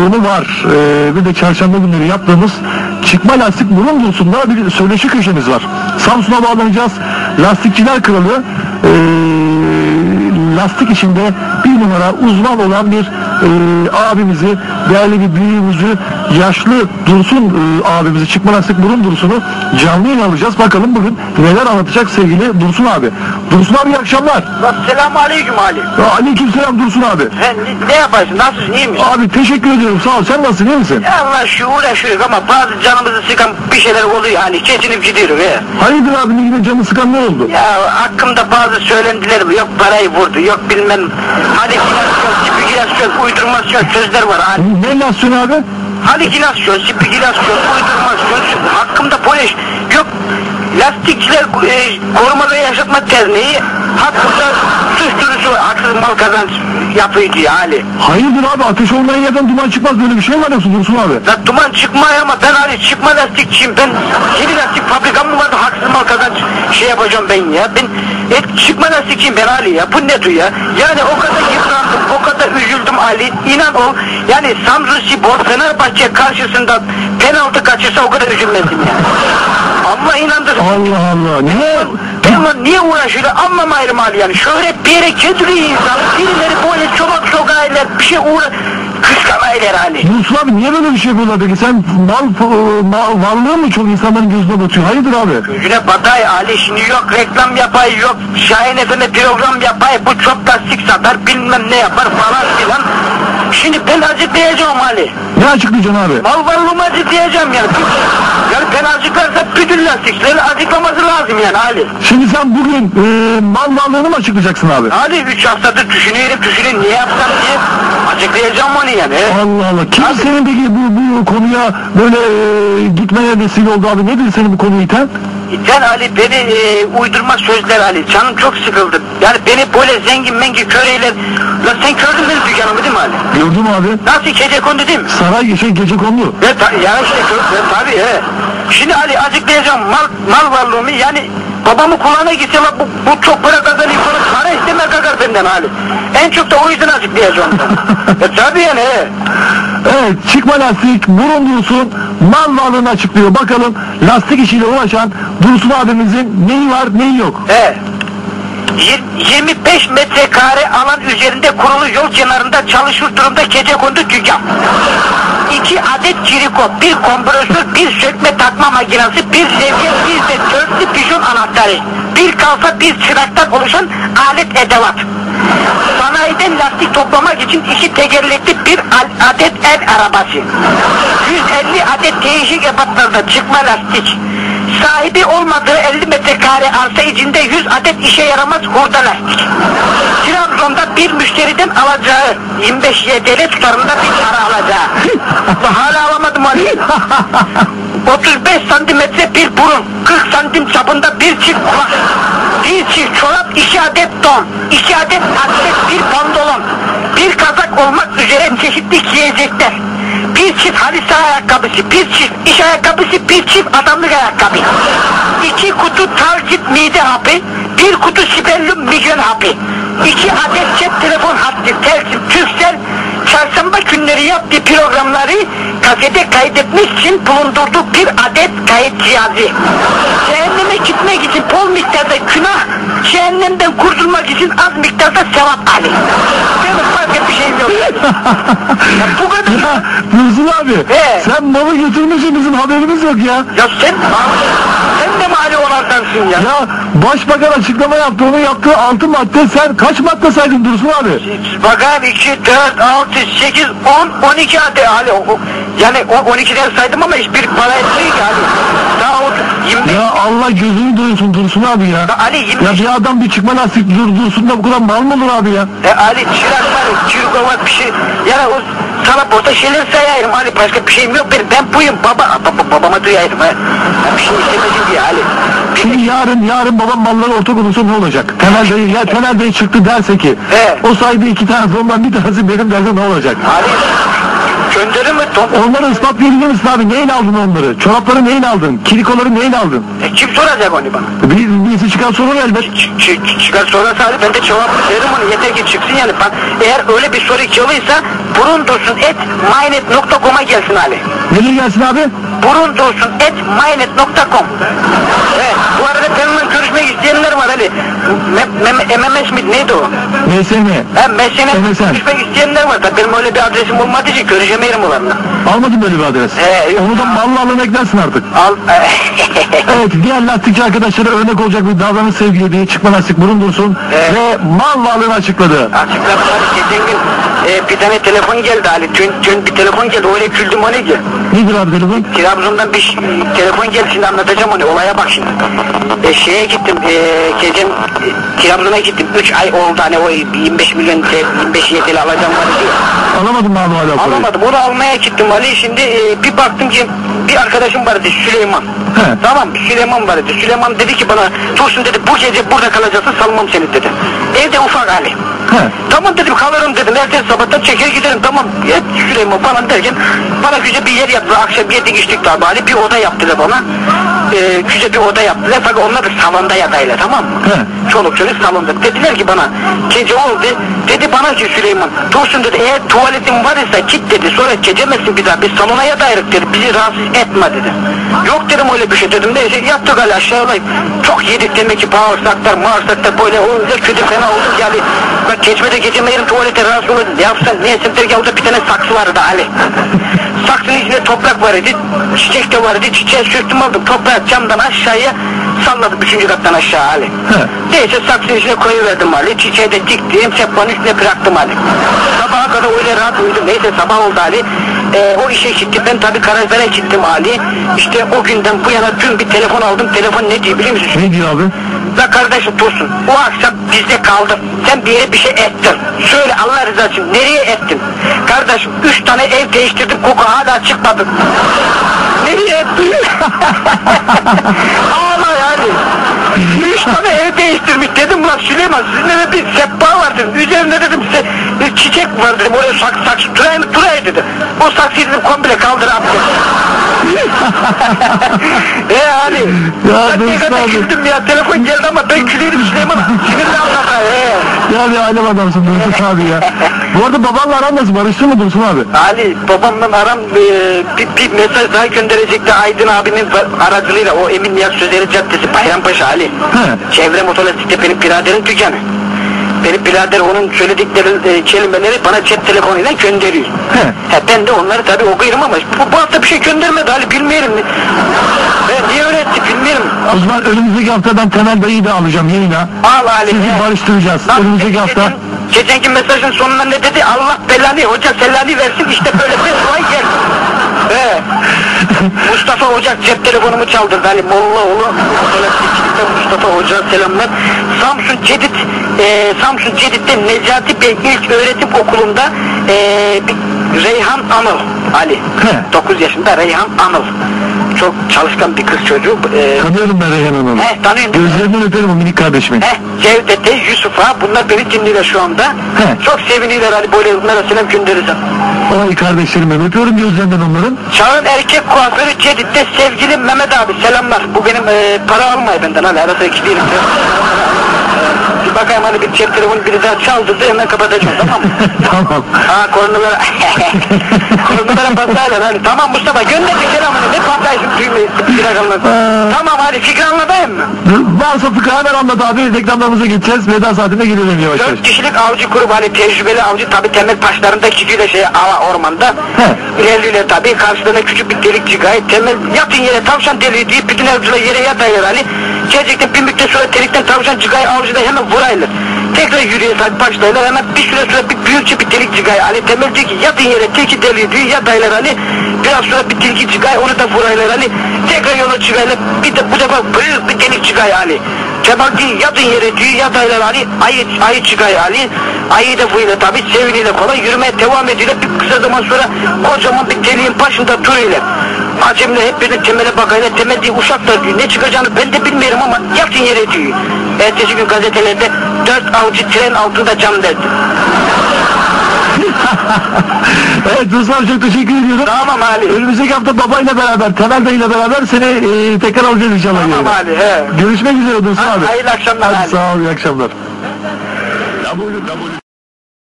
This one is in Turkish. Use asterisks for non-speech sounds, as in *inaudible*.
Bunu var. Ee, bir de çarşamba günleri yaptığımız çıkma lastik burun durusunda bir söyleşi köşemiz var. Samsun'a bağlanacağız. Lastikçiler Kralı ee, lastik işinde numara uzman olan bir ee, abimizi, değerli bir büyüğümüzü, yaşlı Dursun ee, abimizi, çıkma lastik burun durusunu canlı yayın alacağız. Bakalım bugün neler anlatacak sevgili Dursun abi. Dursun abi iyi akşamlar. Selamun aleyküm Ali. Aleykümselam Dursun abi. Sen ne, ne yaparsın? Nasılsın? iyi misin? Abi teşekkür ediyorum sağ ol. Sen nasılsın iyi misin? Ya Allah şu uğraşıyoruz ama bazı canımızı sıkan bir şeyler oluyor hani geçinip gidiyoruz he. Hayırdır abi ne yine canı sıkan ne oldu? Ya hakkımda bazı söylentiler. Yok parayı vurdu, yok bilmem halüsinasyon, spikülasyon, uydurmasyon sözler var. Hani, Ne lasyon abi? halüsinasyon, spikülasyon, uydurmasyon, hakkımda böyle yok lastikçiler e, koruma ve yaşatma derneği hakkımda suç duyurusu var. Haksız mal kazanç diyor Ali. Hayırdır abi ateş olmayan yerden duman çıkmaz böyle bir şey mi var yoksa Dursun abi? Ya duman çıkmaya ama ben hani çıkma lastikçiyim. Ben yeni lastik fabrikam mı vardı haksız mal kazanç şey yapacağım ben ya. Ben et çıkma lastikçiyim ben Ali ya. Bu ne ya? Yani o kadar yıprandım, o kadar üzüldüm Ali. İnan ol yani Samsun Spor Fenerbahçe karşısında penaltı kaçırsa o kadar üzülmezdim ya. Allah inandır. Allah Allah niye? Ben niye uğraşıyorlar anlamayırım Ali yani. Şöhret bir yere getiriyor insan. Birileri böyle çolak sokaylar bir şey uğra... Kıskanaylar Ali. Dursun abi niye böyle bir şey yapıyorlar peki? Sen mal, mal varlığın mı çok insanların gözüne batıyor? Hayırdır abi? Gözüne batay Ali şimdi yok reklam yapay yok Şahin Efendi program yapay bu çok lastik satar bilmem ne yapar falan filan. Şimdi ben açıklayacağım Ali. Ne açıklayacaksın abi? Mal varlığımı açıklayacağım yani. Ben açıklarsa bütün lastikleri açıklaması lazım yani Ali. Şimdi sen bugün e, mal varlığını mı açıklayacaksın abi? Ali 3 haftadır düşünüyorum düşünüyorum niye yapsam diye açıklayacağım onu yani. Allah Allah. Kim Abi- senin peki bu, bu konuya böyle e, gitmeye vesile oldu abi? Nedir senin bu konuyu iten? Sen Ali beni e, uydurma sözler Ali canım çok sıkıldı. Yani beni böyle zengin mengi köreyler. Lan sen gördün benim dükkanımı değil mi Ali? Gördüm abi. Nasıl gece kondu değil mi? Saray şey gece kondu. Ya, ta, ya işte gör- ya, tabii he. Şimdi Ali açıklayacağım mal, mal varlığımı yani babamı kulağına gitse la bu, bu çok para kazanıyor falan para isteme kakar benden Ali. En çok da o yüzden açıklayacağım ben. ya tabii yani he. Evet çıkma lastik burun dursun mal varlığını açıklıyor. Bakalım lastik işiyle uğraşan Dursun abimizin neyi var neyi yok. Yir- 25 metrekare alan üzerinde kurulu yol kenarında çalışır durumda gece kondu dükkan. İki adet kiriko, bir kompresör, bir sökme takma makinesi, bir levye, bir de dörtlü pijon anahtarı. Bir kalfa bir çıraktan oluşan alet edevat. Sanayiden lastik toplamak için iki tekerlekli bir adet el arabası. 150 adet değişik ebatlarda çıkma lastik. Sahibi olmadığı 50 metrekare arsa içinde 100 adet işe yaramaz hurda lastik. Trabzon'da bir müşteriden alacağı 25 YTL tutarında bir para alacağı. *laughs* Hala alamadım onu. *laughs* 35 santimetre bir burun, 40 santim çapında bir çift kulak, bir çift çorap, iki adet don, iki adet atlet, bir pantolon, bir kazak olmak üzere çeşitli giyecekler. Bir çift halı saha ayakkabısı, bir çift iş ayakkabısı, bir çift adamlık ayakkabı. İki kutu tarcit mide hapı, bir kutu sibellum migren hapı. iki adet cep telefon hattı, telsim, Türksel, günleri yaptığı programları kasete kaydetmek için bulundurduğu bir adet kayıt cihazı. Cehenneme gitmek için bol miktarda günah, cehennemden kurtulmak için az miktarda sevap Ali. Benim başka bir şeyim yok. Ya bu kadar. *laughs* Ya Dursun abi He. sen malı götürmüşsün bizim haberimiz yok ya. Ya sen, mali olandansın ya. Ya başbakan açıklama yaptı onun yaptığı altı madde sen kaç madde saydın Dursun abi? Bakayım 2, 4, 6, 8, 10, 12 adet Ali. O, o- yani o 12'den saydım ama hiçbir para etmiyor ki Ali. Daha 25. Ya Allah gözünü doyursun Dursun abi ya. Ya Ali 25. Ya bir adam bir çıkma lastik dur, dursun da bu kadar mal mı olur abi ya? E, Ali çırak var, çürük bir şey. Yani o sana burada şeyler sayarım Ali başka bir şeyim yok benim. Ben buyum baba. baba babama duyarım ha. Ben bir şey istemedim diye Ali. Şimdi yarın yarın babam malları ortak olursa ne olacak? Temel dayı ya Temel dayı çıktı derse ki He. o sahibi iki tanesi ondan bir tanesi benim derse ne olacak? Ali gönderir mi? Tom? Onları ispatlayabilir misin abi? Neyin aldın onları? Çorapları neyin aldın? Kilikoları neyin aldın? E, kim soracak onu bana? Bir, birisi çıkar sorur elbet. Ç- ç- çıkar sorarsa Ali ben de cevap veririm onu yeter ki çıksın yani. Bak, eğer öyle bir soru çalıysa burundursun et mynet.com'a gelsin Ali. Nereye gelsin abi? Burundursun et mynet.com. Evet, bu arada benimle görüşmek isteyenler var Ali. Me- MMS mi neydi o? MSM. Ha, mesele MSN. görüşmek isteyenler var da benim öyle bir adresim olmadığı için görüşemiyorum onlarla. Almadın böyle bir adres. Yok. Onu da malla alın eklersin artık. Al. *laughs* Evet diğer lastikçi arkadaşlara örnek olacak bir davranış sevgili çıkma lastik burun dursun Evet. ve mal varlığını açıkladı. Açıklamalar geçen gün e, bir tane telefon geldi Ali. Dün, dün bir telefon geldi öyle güldüm o ne ki? Nedir abi telefon? Trabzon'dan bir telefon geldi şimdi anlatacağım onu olaya bak şimdi. E, şeye gittim e, Trabzon'a gittim 3 ay oldu hani o 25 milyon te- 25 yeteli alacağım var diyor. Alamadın mı abi hala parayı? Alamadım onu almaya gittim Ali şimdi e, bir baktım ki bir arkadaşım vardı Süleyman. He. Tamam Süleyman vardı. Süleyman dedi ki bana Tursun dedi bu gece burada kalacaksın salmam seni dedi. Evde ufak Ali. He. Tamam dedim kalırım dedim. Ertesi sabahtan çeker giderim tamam. Et Süleyman falan derken bana güzel bir yer yaptı. Akşam yedik içtik tabi Ali. Bir oda yaptılar bana. Ee, güzel bir oda yaptılar. Fakat onlar da salonda yatayla tamam mı? He. Çoluk çocuk salonda. Dediler ki bana gece oldu. Dedi bana ki Süleyman Dursun dedi eğer tuvaletin var ise git dedi. Sonra gecemezsin bir daha. Biz salona yatayırık dedi. Bizi rahatsız etme dedi. Yok dedim öyle bir şey dedim. Neyse yattık hala aşağıya. Çok yedik demek ki bağırsaklar mağırsaklar böyle olunca kötü fena olduk yani. Bak geçmede gecemeyelim tuvalete rahatsız olur. Ne yapsan ne etsen derken orada bir tane saksı vardı Ali. Saksının içinde toprak var idi. Çiçek de var idi. Çiçeği söktüm aldım. Toprağı camdan aşağıya salladım üçüncü kattan aşağı Ali. He. Neyse saksının içine koyuverdim Ali. Çiçeği de diktim. Sehpanın üstüne bıraktım Ali. Sabaha kadar öyle rahat uyudum. Neyse sabah oldu Ali. Ee, o işe gittim. Ben tabii karavana gittim Ali. İşte o günden bu yana dün bir telefon aldım. Telefon ne diyor biliyor musun? Ne diyor abi? La kardeşim Dursun o akşam bizde kaldın. Sen bir yere bir şey ettin. Söyle Allah rızası için nereye ettin? Kardeşim üç tane ev değiştirdim koku hala çıkmadı. nereye ettin? *laughs* Ağla yani. Üç tane ev değiştirmiş dedim lan Süleyman sizin eve bir sehpa var dedim. Üzerinde dedim size bir çiçek var dedim. Oraya sak saksı turayı mı turayı dedim. O saksıyı dedim komple kaldır abi. *laughs* e yani. Ya ben ne kadar güldüm ya telefon geldi ama ben külüydüm Süleyman. Sinirli anlata. *laughs* He. Ya bir alem adamsın Dursun abi ya. Bu arada babanla aran nasıl? Barıştın mı Dursun abi? Ali babamla aram e, bir, bir mesaj daha gönderecekti Aydın abinin aracılığıyla o Emin Nihat Sözleri Caddesi Bayrampaşa Ali. He. Çevre motosiklet benim biraderin dükkanı. Benim birader onun söyledikleri e, kelimeleri bana cep telefonuyla gönderiyor. He. He, ben de onları tabii okuyorum ama bu, bu hafta bir şey göndermedi Ali bilmiyorum. Ben niye öyle etti bilmiyorum. O zaman önümüzdeki hafta ben Temel Bey'i de alacağım yayına. Al Ali. Sizi he. barıştıracağız. Lan, Önümüzdeki hafta. geçen- Geçenki mesajın sonunda ne dedi? Allah belanı, hoca selanı versin işte böyle bir olay gel. He. Mustafa Hoca cep telefonumu çaldırdı Ali Mollaoğlu. Mustafa Hoca selamlar. Samsun Cedit, e, Samsun Cedit'te Necati Bey İlk Öğretim Okulu'nda e, bir Reyhan Anıl Ali. He. 9 yaşında Reyhan Anıl. Çok çalışkan bir kız çocuğu. E, Tanıyorum ben Reyhan Hanım'ı. He, tanıyorum. Gözlerinden öperim o minik kardeşimi. Heh, Cevdet'e, Yusuf'a bunlar beni dinliyorlar şu anda. He. Çok seviniyorlar hani böyle onlara selam göndereceğim. Ay kardeşlerime öpüyorum gözlerinden onların. Çağın erkek kuaförü Cedit'te sevgili Mehmet abi selamlar. Bu benim e, para almay benden hani arada değilim. Bir bakayım hani bir cep telefonu biri daha çaldırdı hemen kapatacağım tamam mı? *laughs* tamam. Ha kornalara *laughs* kornalara basarlar hani tamam Mustafa gönder bir selamını ne patlaysın düğmeyi bir Ee. Tamam hadi fikri anlatayım mı? Varsa fıkra hemen anlat abi. Reklamlarımıza geçeceğiz. Veda saatine geliyorum yavaş yavaş. Dört kişilik avcı grubu hani tecrübeli avcı tabi temel başlarında gidiyorlar şey ala ormanda. İlerliyorlar tabi karşılarına küçük bir delikçi gayet temel yatın yere tavşan deliği deyip bütün avcılar yere yataylar hani. Gerçekten bir müddet sonra delikten tavşan cigayı avcı da hemen vuraylar. Tekrar yürüye tabi başlayırlar. Hemen bir süre sonra bir büyükçe bir delik cigayı hani temel diyor ki yatın yere tilki deliği diyor yataylar hani. Biraz sonra bir tilki cigayı onu da vuraylar hani. Tekrar yola çıkaylar bir de bu defa büyük bir delik cigayı hani. Kemal diyor yatın yere diyor yataylar hani. Ayı, ayı çıkıyor hani ayı da buyla tabi seviniyle falan yürümeye devam ediyorlar. Bir kısa zaman sonra kocaman bir deliğin başında duruyorlar Acemle hep birlikte temele bakayla temel diye uşaklar diyor ne çıkacağını ben de bilmiyorum ama yatın yere diyor ertesi gün gazetelerde dört avcı tren altında cam derdi *laughs* Evet abi çok teşekkür ediyorum. tamam Ali Önümüzdeki hafta babayla beraber, Temel Bey'le beraber seni e, tekrar alacağız inşallah. tamam. Ali he Görüşmek üzere Dursun abi. hayırlı akşamlar Hadi Ali sağ ol, iyi akşamlar.